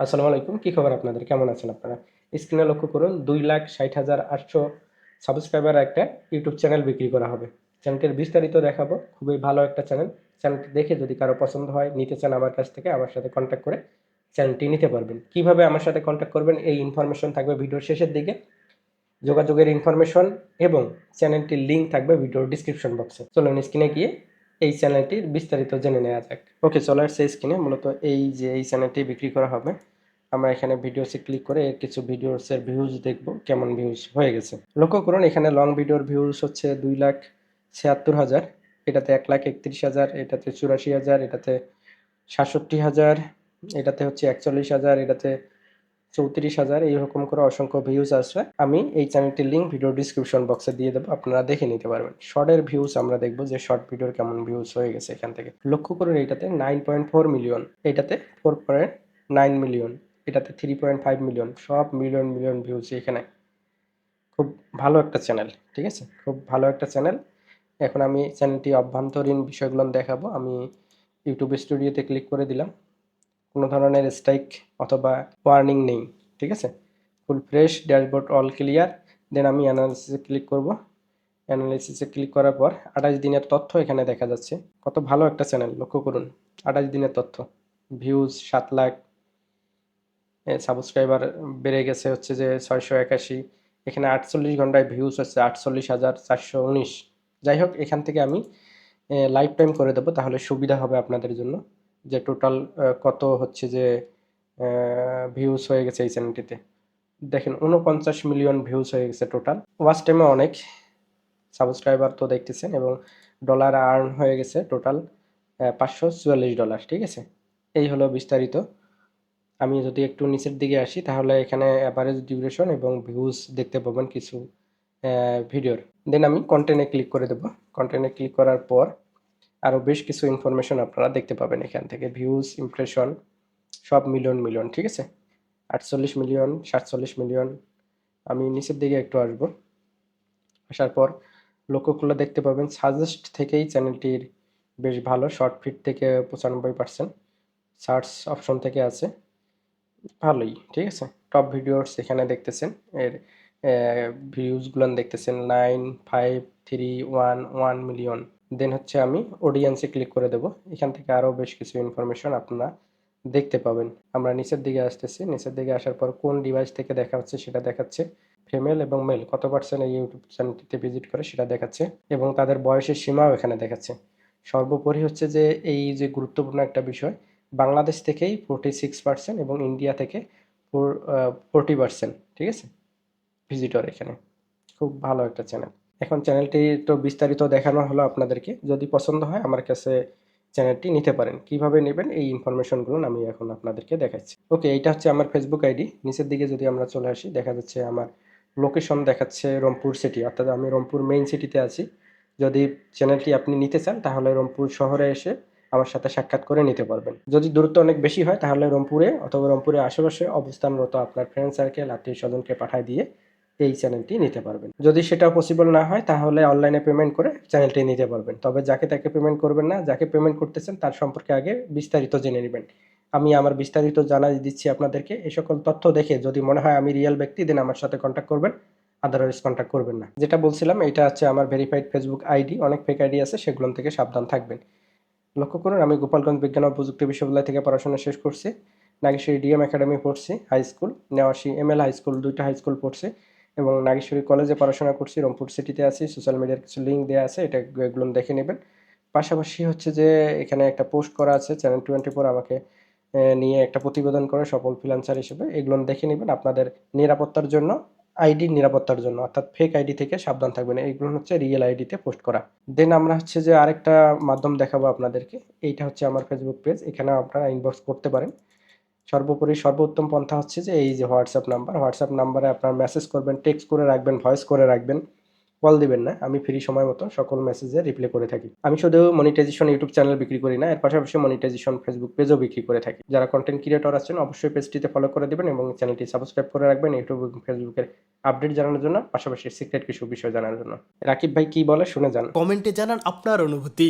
আসসালামু আলাইকুম, কী খবর আপনাদের? কেমন আছেন আপনারা? স্ক্রিনে লক্ষ্য করুন, দুই লাখ ষাট হাজার আটশো সাবস্ক্রাইবার একটা ইউটিউব চ্যানেল বিক্রি করা হবে। চ্যানেলটির বিস্তারিত দেখাবো। খুবই ভালো একটা চ্যানেল চ্যানেলটি দেখে যদি কারও পছন্দ হয়, নিতে চান আমার কাছ থেকে, আমার সাথে কন্ট্যাক্ট করে চ্যানেলটি নিতে পারবেন। কীভাবে আমার সাথে কন্ট্যাক্ট করবেন, এই ইনফরমেশন থাকবে ভিডিওর শেষের দিকে। যোগাযোগের ইনফরমেশন এবং চ্যানেলটির লিঙ্ক থাকবে ভিডিওর ডিসক্রিপশন বক্সে চলুন স্ক্রিনে গিয়ে এই চ্যানেলটির বিস্তারিত জেনে নেওয়া যাক। ওকে চলে আসছে স্ক্রিনে মূলত এই যে এই চ্যানেলটি বিক্রি করা হবে, আমরা এখানে ভিডিওসে ক্লিক করে এর কিছু ভিডিওসের ভিউজ দেখব, কেমন ভিউজ হয়ে গেছে। লক্ষ্য করুন, এখানে লং ভিডিওর ভিউজ হচ্ছে দুই লাখ ছিয়াত্তর হাজার, এটাতে এক লাখ একত্রিশ হাজার, এটাতে চুরাশি হাজার, এটাতে সাতষট্টি হাজার, এটাতে হচ্ছে একচল্লিশ হাজার, এটাতে চৌত্রিশ হাজার এইরকম করে অসংখ্য ভিউজ আসবে। আমি এই চ্যানেলটির লিঙ্ক ভিডিও ডিসক্রিপশন বক্সে দিয়ে দেবো, আপনারা দেখে নিতে পারবেন। শর্টের ভিউজ আমরা দেখব যে শর্ট ভিডিওর কেমন ভিউজ হয়ে গেছে এখান থেকে। লক্ষ্য করুন এইটাতে নাইন পয়েন্ট ফোর মিলিয়ন এটাতে ফোর পয়েন্ট নাইন মিলিয়ন এটাতে থ্রি পয়েন্ট ফাইভ মিলিয়ন সব মিলিয়ন মিলিয়ন ভিউজ এখানে। খুব ভালো একটা চ্যানেল ঠিক আছে? খুব ভালো একটা চ্যানেল এখন আমি চ্যানেলটি অভ্যন্তরীণ বিষয়গুলো দেখাবো। আমি ইউটিউব স্টুডিওতে ক্লিক করে দিলাম। কোনো ধরনের স্ট্রাইক অথবা ওয়ার্নিং নেই, ঠিক আছে? Full fresh dashboard all clear then আমি অ্যানালিসিসে ক্লিক করব। অ্যানালিসিসে ক্লিক করার পর আঠাশ দিনের তথ্য এখানে দেখা যাচ্ছে। কত ভালো একটা চ্যানেল লক্ষ্য করুন। আঠাশ দিনের তথ্য ভিউজ সাত লাখ সাবস্ক্রাইবার বেড়ে গেছে হচ্ছে যে ছয়শো একাশি, এখানে আটচল্লিশ ঘন্টায় ভিউজ হচ্ছে আটচল্লিশ হাজার চারশো উনিশ। যাই হোক, এখান থেকে আমি লাইফ টাইম করে দেবো, তাহলে সুবিধা হবে আপনাদের জন্য। যে টোটাল কত হচ্ছে যে ভিউজ হয়ে গেছে এই চ্যানেলটিতে দেখেন উনপঞ্চাশ মিলিয়ন ভিউজ হয়ে গেছে টোটাল ওয়াচ টাইমে অনেক সাবস্ক্রাইবার তো দেখতেছেন এবং ডলার আর্ন হয়ে গেছে টোটাল পাঁচশো চুয়াল্লিশ ডলার ঠিক আছে? এই হলো বিস্তারিত। আমি যদি একটু নিচের দিকে আসি, তাহলে এখানে অ্যাভারেজ ডিউরেশন এবং ভিউজ দেখতে পাবেন কিছু ভিডিওর দেন আমি কন্টেন্টে ক্লিক করে দেবো। কন্টেন্টে ক্লিক করার পর আরও বেশ কিছু ইনফরমেশন আপনারা দেখতে পাবেন এখান থেকে ভিউজ ইমপ্রেশন সব মিলিয়ন মিলিয়ন, ঠিক আছে? আটচল্লিশ মিলিয়ন, সাতচল্লিশ মিলিয়ন, আমি নিচের দিকে একটু আসব। আসার পর লক্ষ্য করলে দেখতে পাবেন সাজেস্ট থেকেই চ্যানেলটির বেশ ভালো শর্ট ফিট থেকে পঁচানব্বই পার্সেন্ট সার্চ অপশন থেকে আছে। ভালোই, ঠিক আছে? টপ ভিডিওস এখানে দেখতেছেন, এর ভিউজগুলো দেখতেছেন nine five three one one million then হচ্ছে আমি অডিয়েন্সে ক্লিক করে দেব। এখান থেকে আরও বেশ কিছু ইনফরমেশন আপনারা দেখতে পাবেন। আমরা নিচের দিকে আসতেছি। নিচের দিকে আসার পর কোন ডিভাইস থেকে দেখা হচ্ছে সেটা দেখাচ্ছে। ফিমেল এবং মেল কত পার্সেন্ট এই ইউটিউব চ্যানেলটিতে ভিজিট করে সেটা দেখাচ্ছে এবং তাদের বয়সের সীমাও এখানে দেখাচ্ছে। সর্বোপরি হচ্ছে যে এই যে গুরুত্বপূর্ণ একটা বিষয়, বাংলাদেশ থেকেই ফোরটি সিক্স পার্সেন্ট এবং ইন্ডিয়া থেকে ফোর ফোরটি পার্সেন্ট ঠিক আছে? ভিজিটর এখানে। খুব ভালো একটা চ্যানেল এখন চ্যানেলটি তো বিস্তারিত দেখানো হলো আপনাদেরকে। যদি পছন্দ হয়, আমার কাছে চ্যানেলটি নিতে পারেন। কীভাবে নেবেন, এই ইনফরমেশনগুলো আমি এখন আপনাদেরকে দেখাচ্ছি। ওকে এটা হচ্ছে আমার ফেসবুক আইডি নিচের দিকে যদি আমরা চলে আসি, দেখা যাচ্ছে আমার লোকেশন দেখাচ্ছে রংপুর সিটি অর্থাৎ আমি রংপুর মেইন সিটিতে আছি। যদি চ্যানেলটি আপনি নিতে চান, তাহলে রংপুর শহরে এসে আমার সাথে সাক্ষাৎ করে নিতে পারবেন। যদি দূরত্ব অনেক বেশি হয়, তাহলে রংপুরে অথবা রংপুরের আশেপাশে অবস্থানরত আপনার ফ্রেন্ড সার্কেল আত্মীয় স্বজনকে পাঠায় দিয়ে এই চ্যানেলটি নিতে পারবেন। যদি সেটা পসিবল না হয়, তাহলে অনলাইনে পেমেন্ট করে চ্যানেলটি নিতে পারবেন। তবে যাকে তাকে পেমেন্ট করবেন না, যাকে পেমেন্ট করতেছেন, তার সম্পর্কে আগে বিস্তারিত জেনে নেবেন। আমি আমার বিস্তারিত জানাই দিচ্ছি আপনাদেরকে এই সকল তথ্য দেখে যদি মনে হয় আমি রিয়েল ব্যক্তি দেন আমার সাথে কন্ট্যাক্ট করবেন আদারওয়াইজ কন্ট্যাক্ট করবেন না। যেটা বলছিলাম, এটা হচ্ছে আমার ভেরিফাইড ফেসবুক আইডি অনেক ফেক আইডি আছে সেগুলো থেকে সাবধান থাকবেন। লক্ষ্য করুন, আমি গোপালগঞ্জ বিজ্ঞান ও প্রযুক্তি বিশ্ববিদ্যালয় থেকে পড়াশোনা শেষ করছি, নাগেশ্বরী ডিএম একাডেমি পড়ছি high school Newashi M L high school দুইটা হাই স্কুল পড়ছি। এবং নাগেশ্বরী কলেজে পড়াশোনা করছি, রংপুর সিটিতে আছি সোশ্যাল মিডিয়ার কিছু লিঙ্ক দেওয়া আছে, এটা এগুলো দেখে নেবেন। পাশাপাশি হচ্ছে যে, এখানে একটা পোস্ট করা আছে চ্যানেল টোয়েন্টি ফোর আমাকে নিয়ে একটা প্রতিবেদন করে সফল ফ্রিলান্সার হিসেবে, এগুলো দেখে নেবেন আপনাদের নিরাপত্তার জন্য আইডির নিরাপত্তার জন্য, অর্থাৎ ফেক আইডি থেকে সাবধান থাকবেন এইগুলো হচ্ছে রিয়েল আইডিতে পোস্ট করা। দেন আমরা হচ্ছে যে আরেকটা মাধ্যম দেখাবো আপনাদেরকে, এইটা হচ্ছে আমার ফেসবুক পেজ এখানে আপনারা ইনবক্স করতে পারেন। সর্বোপরি সর্বোত্তম পন্থা হচ্ছে যে এই যে হোয়াটসঅ্যাপ নাম্বার হোয়াটসঅ্যাপ নাম্বারে আপনার মেসেজ করবেন টেক্সট করে রাখবেন ভয়েস করে রাখবেন কল দিবেন না। আমি ফ্রি সময় মতো সকল মেসেজে রিপ্লাই করে থাকি। আমি শুধু মনিটাইজেশন ইউটিউব চ্যানেল বিক্রি করি না, এর পাশাপাশি মনিটাইজেশন ফেসবুক পেজও বিক্রি করে থাকি। যারা কন্টেন্ট ক্রিয়েটর আছেন, অবশ্যই পেজটিতে ফলো করে দেবেন এবং চ্যানেলটি সাবস্ক্রাইব করে রাখবেন ইউটিউব এবং ফেসবুকের আপডেট জানানোর জন্য, পাশাপাশি সিক্রেট কিছু বিষয় জানার জন্য। রাকিব ভাই কি বলে, শুনে যান। কমেন্টে জানান আপনার অনুভূতি।